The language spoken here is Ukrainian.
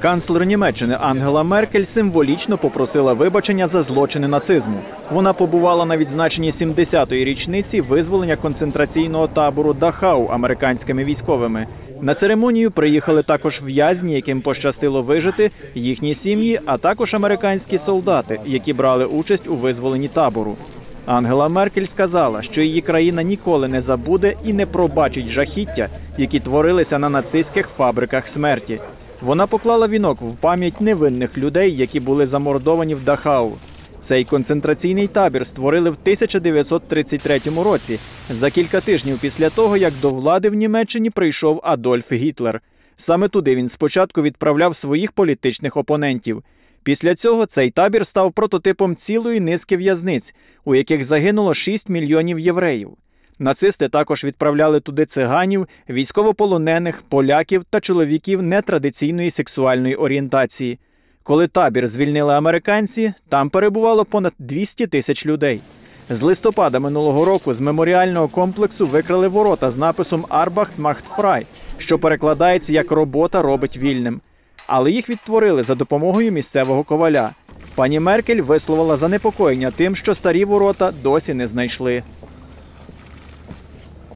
Канцлер Німеччини Ангела Меркель символічно попросила вибачення за злочини нацизму. Вона побувала на відзначенні 70-ї річниці визволення концентраційного табору Дахау американськими військовими. На церемонію приїхали також в'язні, яким пощастило вижити, їхні сім'ї, а також американські солдати, які брали участь у визволенні табору. Ангела Меркель сказала, що її країна ніколи не забуде і не пробачить жахіття, які творилися на нацистських фабриках смерті. Вона поклала вінок в пам'ять невинних людей, які були замордовані в Дахау. Цей концентраційний табір створили в 1933 році, за кілька тижнів після того, як до влади в Німеччині прийшов Адольф Гітлер. Саме туди він спочатку відправляв своїх політичних опонентів. Після цього цей табір став прототипом цілої низки в'язниць, у яких загинуло 6 мільйонів євреїв. Нацисти також відправляли туди циганів, військовополонених, поляків та чоловіків нетрадиційної сексуальної орієнтації. Коли табір звільнили американці, там перебувало понад 200 тисяч людей. З листопада минулого року з меморіального комплексу викрали ворота з написом Арбахт Махт Фрай, що перекладається як робота робить вільним. Але їх відтворили за допомогою місцевого коваля. Пані Меркель висловила занепокоєння тим, що старі ворота досі не знайшли.